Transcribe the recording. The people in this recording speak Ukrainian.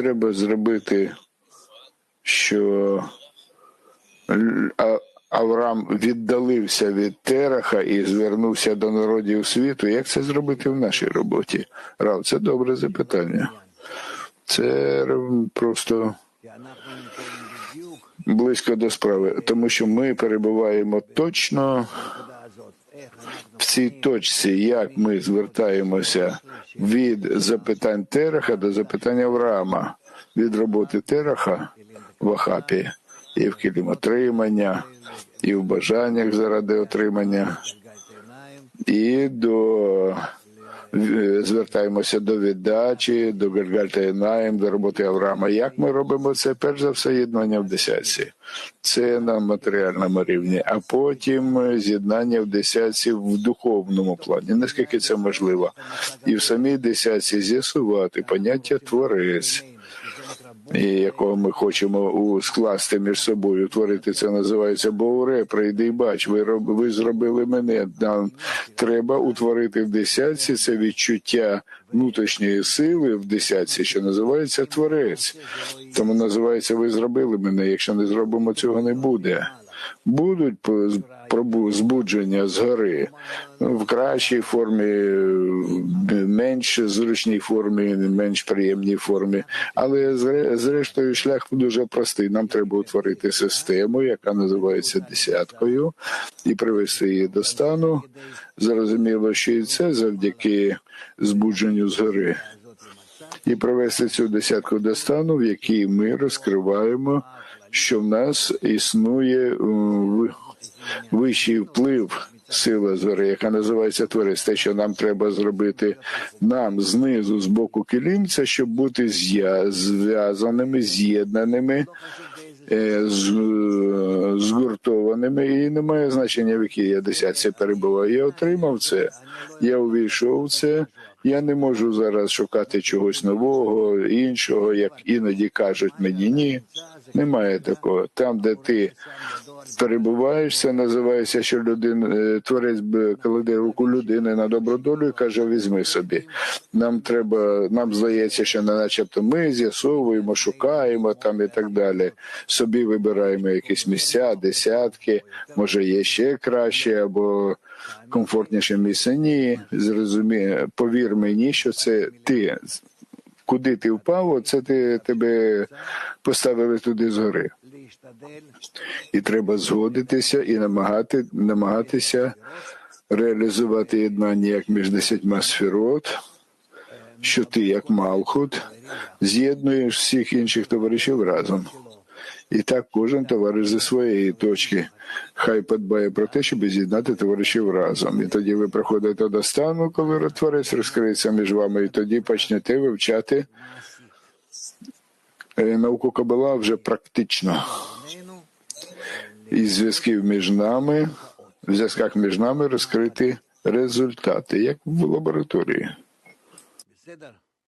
треба зробити, що Авраам віддалився від Тераха і звернувся до народів світу. Як це зробити в нашій роботі? Рав, це добре запитання. Це просто близько до справи, тому що ми перебуваємо точно в цій точці, як ми звертаємося від запитань Тераха до запитань Авраама, від роботи Тераха в Ахапі і в отримання, і в бажаннях заради отримання, і до е, звертаємося до віддачі, до Гальгальтаїнаєм, до роботи Авраама. Як ми робимо це? Перш за все, єднання в десятці. Це на матеріальному рівні, а потім з'єднання в десятці в духовному плані, наскільки це можливо. І в самій десятці з'ясувати поняття творець. І якого ми хочемо скласти між собою, творити це називається Боуре, прийди і бач, ви, роб, ви зробили мене. Нам треба утворити в десятці це відчуття внутрішньої сили в десятці, що називається творець. Тому називається Ви зробили мене. Якщо не зробимо, цього не буде. Будуть збудження згори в кращій формі, менш зручній формі, менш приємній формі. Але зрештою шлях дуже простий. Нам треба утворити систему, яка називається десяткою, і привести її до стану. Зрозуміло, що і це завдяки збудженню згори. І привести цю десятку до стану, в якій ми розкриваємо, що в нас існує вищий вплив сила згори, яка називається творець. Те, що нам треба зробити нам знизу, з боку килим, це щоб бути зв'язаними, з'єднаними. е, з- І немає значення, в якій я десятці перебуваю. Я отримав це, я увійшов в це. Я не можу зараз шукати чогось нового, іншого, як іноді кажуть мені. Ні, немає такого. Там, де ти перебуваєш, це називається, що людина е, творець кладе руку людини на добру долю і каже: візьми собі. Нам треба, нам здається, що не начебто ми з'ясовуємо, шукаємо там і так далі. Собі вибираємо якісь місця, десятки, може є ще краще або комфортніше місце. Ні, зрозумій, повір мені, що це ти куди ти впав, оце ти тебе поставили туди згори. І треба згодитися і намагати, намагатися реалізувати єднання як між десятьма сферот, що ти як Малхут з'єднуєш всіх інших товаришів разом. І так кожен товариш зі своєї точки хай подбає про те, щоб з'єднати товаришів разом. І тоді ви приходите до стану, коли творець розкриється між вами, і тоді почнете вивчати е, науку Кабала вже практично. І зв'язків між нами, в зв'язках між нами розкрити результати, як в лабораторії.